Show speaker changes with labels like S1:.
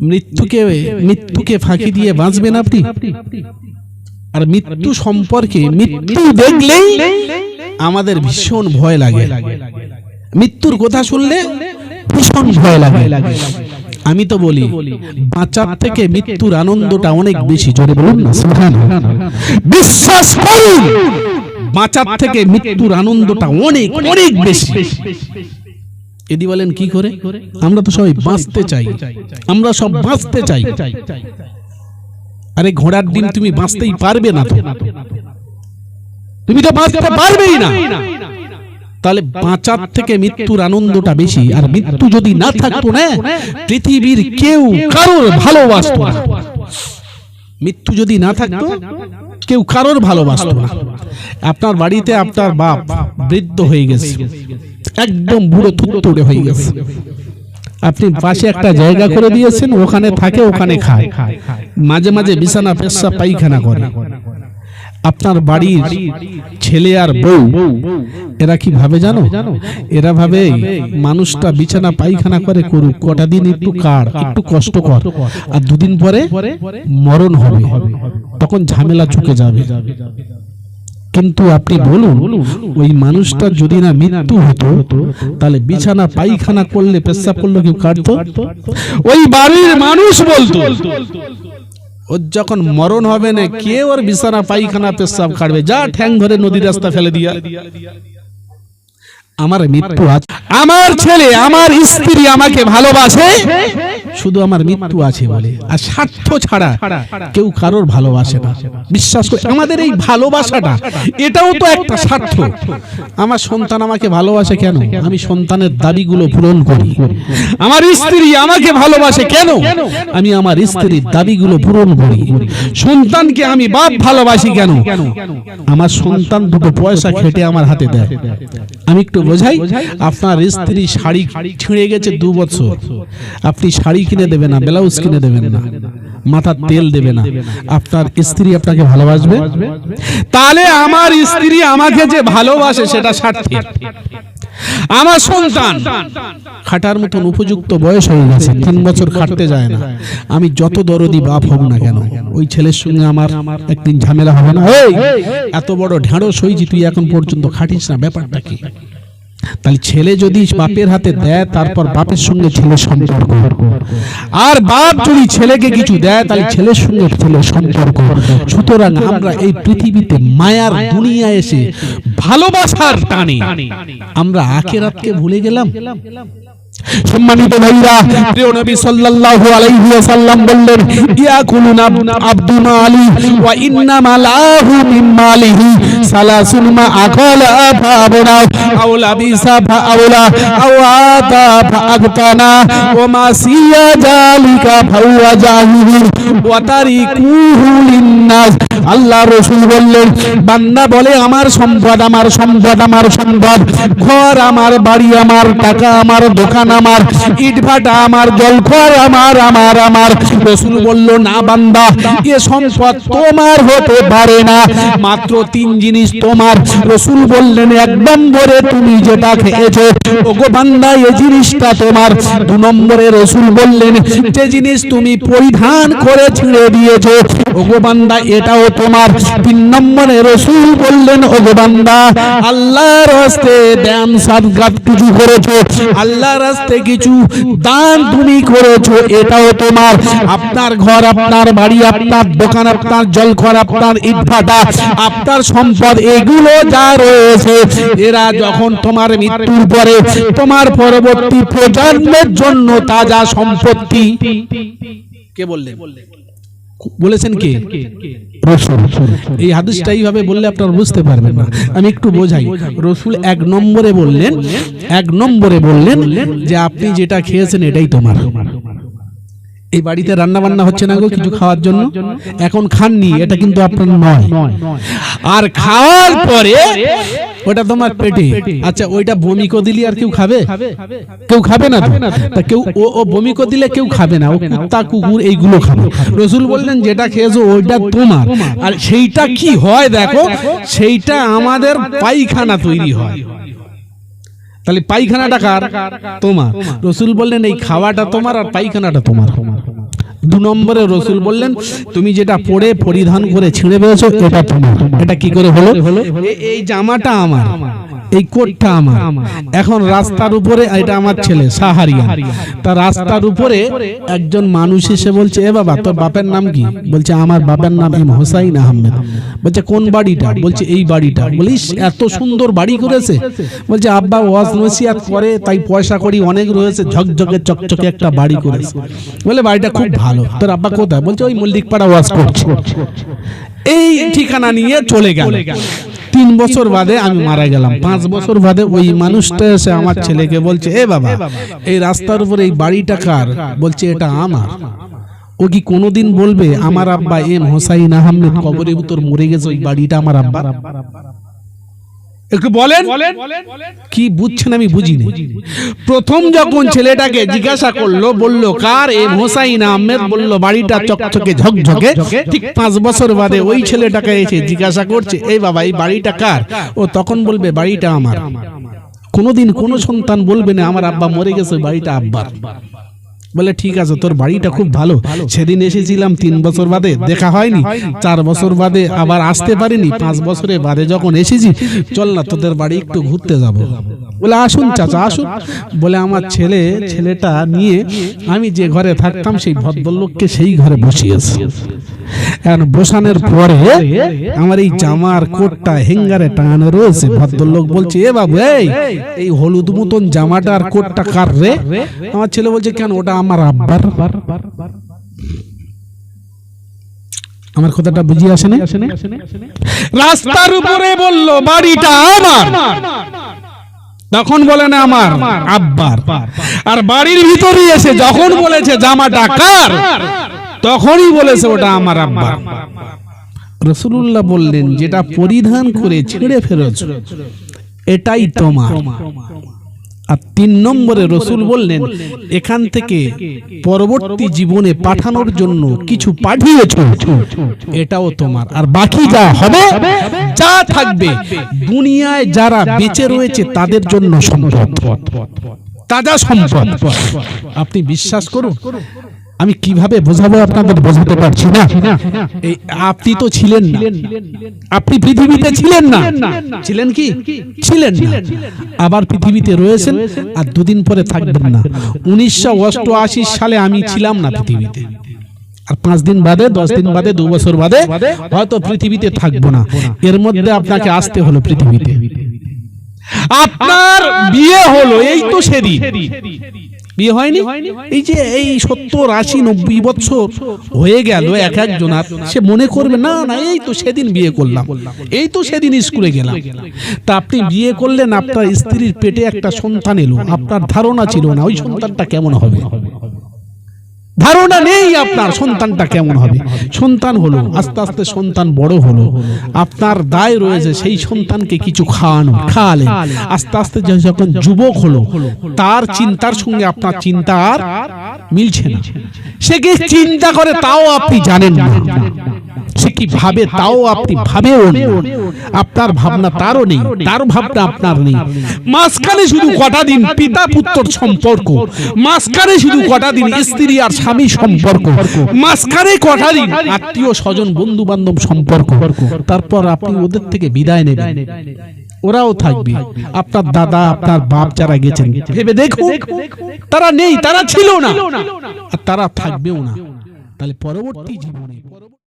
S1: মৃত্যুকে মৃত্যুকে ফাঁকি দিয়ে বাঁচবেন আপনি? আর মৃত্যু সম্পর্কে মৃত্যু দেখলেই আমাদের ভীষণ ভয় লাগে। মৃত্যুর কথা শুনলে ভীষণ ভয় লাগে। আমি তো বলি বাঁচার থেকে মৃত্যুর আনন্দটা অনেক বেশি জোরে বলুন বিশ্বাস করুন বাঁচার থেকে মৃত্যুর আনন্দটা অনেক অনেক বেশি। এদি বলেন কি করে? আমরা তো সবাই বাঁচতে চাই। আমরা সব বাঁচতে চাই। আরে ঘোড়ার ডিম তুমি বাঁচতেই পারবে না তুমি তো বাঁচতে পারবেই না। তাহলে বাঁচার থেকে মৃত্যুর আনন্দটা বেশি। আর মৃত্যু যদি না থাকতো না, পৃথিবীর কেউ কারোর ভালোবাসতো না। মৃত্যু যদি না থাকতো, কেউ কারোর ভালোবাসতো না। আপনার বাড়িতে আপনার বাপ বৃদ্ধ হয়ে গেছে। একদম বুড়ো থুতরে হয়ে গেছে। আপনি পাশে একটা জায়গা করে দিয়েছেন, ওখানে থাকে, ওখানে খায়। মাঝে মাঝে বিছানা পেশা পায়খানা করে। আপনার বাড়ির ছেলে আর বউ, এরা কি ভাবে জানো? এরা ভাবে মানুষটা বিছানা, পায়খানা করে করুক, কটা দিন একটু কার, একটু কষ্ট কর, আর দুদিন পরে মরণ হবে। তখন ঝামেলা চুকে যাবে। কিন্তু আপনি বলুন, ওই মানুষটার যদি না মৃত্যু হতো, তাহলে বিছানা, পায়খানা করলে, পেশাব করলে কেউ কাটতো? ওই বাড়ির মানুষ বলতো, ওর যখন মরণ হবে না কে ওর বিছানা, পায়খানা, পেশাব কাটবে, যা ঠ্যাং ধরে নদী রাস্তা ফেলে দিয়া। আমার মৃত্যু আছে আমার ছেলে, আমার স্ত্রী আমাকে ভালোবাসে শুধু আমার মৃত্যু আছে বলে। আর স্বার্থ ছাড়া কেউ কারোর ভালোবাসে না। বিশ্বাস করে আমাদের এই ভালোবাসাটা এটাও তো একটা স্বার্থ। আমার সন্তান আমাকে ভালোবাসে কেন? আমি সন্তানের দাবিগুলো পূরণ করি। আমার স্ত্রী আমাকে ভালোবাসে কেন? আমি আমার স্ত্রীর দাবিগুলো পূরণ করি। সন্তানকে আমি বাপ ভালোবাসি কেন? আমার সন্তান দুটো পয়সা খেটে আমার হাতে দেয়। আমি একটু বোঝাই? আপনার স্ত্রী শাড়ি ছিঁড়ে গেছে দু বছর। আপনি শাড়ি কিনে দেবেন না, ব্লাউজ কিনে দেবেন না, মাথার তেল দেবে না। আপনার স্ত্রী আপনাকে ভালোবাসবে? তাহলে আমার স্ত্রী আমাকে যে ভালোবাসে সেটা স্বার্থে আমার সন্তান খাটার মতন উপযুক্ত বয়স হয়ে গেছে, তিন বছর খাটতে যায় না। আমি যত দরদি বাপ হব না কেন, ওই ছেলের সঙ্গে আমার একদিন ঝামেলা হবে না। এত বড় ঢেঁড়স হয়েছি, তুই এখন পর্যন্ত খাটিস না, ব্যাপারটা কি? তাহলে ছেলে যদি বাপের হাতে দেয় তারপর বাপের সঙ্গে ছেলে সম্পর্ক। আর বাপ যদি ছেলেকে কিছু দেয় তাহলে ছেলের সঙ্গে ছেলের সম্পর্ক। সুতরাং আমরা এই পৃথিবীতে মায়ার দুনিয়া এসে ভালোবাসার টানে। আমরা আখেরাতকে ভুলে গেলাম। সম্মানিত ভাইরা, প্রিয় নবী সাল্লাল্লাহু আলাইহি ওয়াসাল্লাম বললেন ইয়াকুলুনা আব্দুনা আলী ওয়া ইন্নামা লাহু মিন মালিহি সালাসুন মা আকালা ফাবনা আও লাবিসা ফাআউলা আও আতা ফাআগতানা ওয়া মা সিয়া জালিকা ফাওয়া জাহিল ওয়া তারিকুহু লিন্নাস। আল্লাহ রাসূল বললেন, বান্দা বলে, আমার সম্পদ আমার সম্পদ আমার সম্পদ। ঘর, আমার বাড়ি, আমার টাকা, আমার দোকান আমার ইট ভাটা, আমার জলখর আমার আমার আমার। রসুল বলল, না বান্দা, এ সম্পদ তোমার হতে পারে না। মাত্র তিন জিনিস তোমার। রসুল বললেন, এক নম্বরে তুমি যেটা খেয়েছো, ওগো বান্দা, এ জিনিসটা তোমার। দু নম্বরে রসুল বললেন, যে জিনিস তুমি পরিধান করে ছিঁড়ে দিয়েছ, ওগো বান্দা, এটাও তোমার। তিন নম্বরে রসুল বললেন, ওগো বান্দা, আল্লাহর হস্তে দান সাদগাত কিছু করেছ। আল্লাহর হস্তে কিছু দান তুমি করেছ, এটাও তোমার। আপনার ঘর, আপনার বাড়ি, আপনার দোকান, আপনার জলঘর আপনার ইটভাটা, আপনার সম্পদ, এগুলো যা রয়েছে, এরা যখন তোমার মৃত্যুর পরে তোমার পরবর্তী প্রজন্মের জন্য তাজা সম্পত্তি। কে বললেন? বলেছেন কে? রসুল এই হাদিসটা এইভাবে বললে আপনারা বুঝতে পারবেন না। আমি একটু বোঝাই। রসুল এক নম্বরে বললেন এক নম্বরে বললেন যে আপনি যেটা খেয়েছেন এটাই তোমার। এই বাড়িতে রান্না বান্না হচ্ছে না গো কিছু খাওয়ার জন্য? এখন খাননি এটা কিন্তু আপনার নয়। আর খাওয়ার পরে ওটা তোমার পেটে। আচ্ছা ওইটা বমি করে দিলি আর কেউ খাবে? কেউ খাবে না তা? কেউ ও ও বমি করে দিলে কেউ খাবে না। ও কুত্তা কুকুর এইগুলো খাবে। রসুল বললেন যেটা খেয়েছো ওইটা তোমার। আর সেইটা কি হয় দেখো? সেইটা আমাদের পায়খানা তৈরি হয়। তাহলে পায়খানাটা কার? তোমার। রসুল বললেন এই খাওয়াটা তোমার আর পায়খানাটা তোমার। দু নম্বরে রসুল বললেন, তুমি যেটা পরে পরিধান করে ছিঁড়ে পেয়েছ এটা তোমার। এটা কি করে হলো? এই জামাটা আমার, এই কোটটা আমার। এখন রাস্তার উপরে, এটা আমার ছেলে সাহারিয়া তা রাস্তার উপরে একজন মানুষ এসে বলছে, এ বাবা, তোর বাপের নাম কি? বলছে, আমার বাপের নাম এম হোসাইন আহমেদ। বলছে, কোন বাড়িটা? বলছে, এই বাড়িটা। বলিস, এত সুন্দর বাড়ি করেছে। বলছে, আব্বা ওয়াজ নসিয়াত করে, তাই পয়সা করি, অনেক রয়েছে, ঝকঝকে চকচকে একটা বাড়ি করেছে। বলে, বাড়িটা খুব ভালো। তোর আব্বা কোথায়? বলছে, ওই ওয়াজ করছে এই ঠিকানা নিয়ে চলে গেল। তিন বছর বাদে আমি মারা গেলাম। পাঁচ বছর বাদে ওই মানুষটা এসে আমার ছেলেকে বলছে, এ বাবা, এই রাস্তার উপর এই বাড়িটা কার? বলছে, এটা আমার। ও কি কোনোদিন বলবে, আমার আব্বা এম হোসাইন আহমেদ কবরে ভিতর মরে গেছে, ওই বাড়িটা আমার আব্বা একটু বলেন? কি বুঝছেন আমি বুঝিনি। প্রথম যখন ছেলেটাকে জিজ্ঞাসা করল বলল কার এম হোসাইন আহমেদ? বলল বাড়িটা চকচকে ঝকঝকে। ঠিক পাঁচ বছর বাদে ওই ছেলেটাকে এসে জিজ্ঞাসা করছে এই বাবা এই বাড়িটা কার? ও তখন বলবে বাড়িটা আমার। কোনোদিন কোনো সন্তান বলবে না আমার আব্বা মরে গেছে বাড়িটা আব্বার। বলে, ঠিক আছে, তোর বাড়িটা খুব ভালো। সেদিন এসেছিলাম তিন বছর বাদে, দেখা হয়নি। চার বছর বাদে আবার আসতে পারিনি। পাঁচ বছরে বাদে যখন এসেছি, চল না, তোদের বাড়ি একটু ঘুরতে যাব। বলে, আসুন চাচা, আসুন। বলে, আমার ছেলে, ছেলেটা নিয়ে আমি যে ঘরে থাকতাম, সেই ভদ্রলোককে সেই ঘরে বসিয়েছি। বসানোর পরে আমার এই জামার কোটটা হেঙ্গারে টাঙানো রয়েছে। ভদ্রলোক বলছে এ বাবু এই এই হলুদ মতন জামাটার কোটটা কার রে? আমার ছেলে বলছে কেন ওটা আমার আব্বার? আমার কথাটা বুঝিয়ে আসে না? রাস্তার উপরে বলল বাড়িটা আমার। তখন বলে না আমার আব্বার। আর বাড়ির ভিতরে এসে যখন বলেছে জামাটা কার? তখনই বলেছে ওটা আমার আব্বা। রসুল্লাহ বললেন, যেটা পরিধান করে ছেড়ে ফেরত, এটাই তোমার। আর তিন নম্বরে রসুল বললেন, এখান থেকে পরবর্তী জীবনে পাঠানোর জন্য কিছু পাঠিয়েছ, এটাও তোমার। আর বাকি যা হবে, যা থাকবে, দুনিয়ায় যারা বেঁচে রয়েছে তাদের জন্য সম্পদ। তাজা সম্পদ। আপনি বিশ্বাস করুন আমি কীভাবে বোঝাবো আপনাদের বোঝাতে পারছি না। আপনি তো ছিলেন আপনি পৃথিবীতে ছিলেন না। ছিলেন কি? ছিলেন আবার পৃথিবীতে রয়েছেন আর দুদিন পরে থাকবেন না। উনিশশো অষ্টআশি সালে আমি ছিলাম না পৃথিবীতে। আর পাঁচ দিন বাদে, দশ দিন বাদে, দু বছর বাদে হয়তো পৃথিবীতে থাকব না। এর মধ্যে আপনাকে আসতে হলো পৃথিবীতে। আপনার বিয়ে হলো সেদিন বিয়ে হয়নি? এই যে এই সত্তর আশি নব্বই বছর হয়ে গেল এক একজনার, সে মনে করবে, না না, এই তো সেদিন বিয়ে করলাম। এই তো সেদিন স্কুলে গেলাম। তা আপনি বিয়ে করলেন, আপনার স্ত্রীর পেটে একটা সন্তান এলো। আপনার ধারণা ছিল না, ওই সন্তানটা কেমন হবে? ধারণা নেই আপনার সন্তানটা কেমন হবে। সন্তান হলো, আস্তে আস্তে সন্তান বড় হলো। আপনার দায় রয়েছে সেই সন্তানকে কিছু খাওয়ানো খাওয়ালে আস্তে আস্তে যখন যুবক হলো, তার চিন্তার সঙ্গে আপনার চিন্তা আর মিলছে না। সে কি চিন্তা করে তাও আপনি জানেন না। কি ভাবে তাও আপনি ভাবেও আপনার ভাবনা তারও নেই তার ভাবনা আপনার নেই। মাঝখানে শুধু কটা দিন পিতা পুত্র সম্পর্ক। মাঝখানে শুধু কটা দিন স্ত্রী আর স্বামী সম্পর্ক। মাঝখানে কটা দিন আত্মীয় স্বজন বন্ধু বান্ধব সম্পর্ক। তারপর আপনি ওদের থেকে বিদায় নেবেন। ওরাও থাকবে। আপনার দাদা আপনার বাপ যারা গেছেন ভেবে দেখো। তারা নেই তারা ছিল না। আর তারা থাকবেও না। তাহলে পরবর্তী জীবনে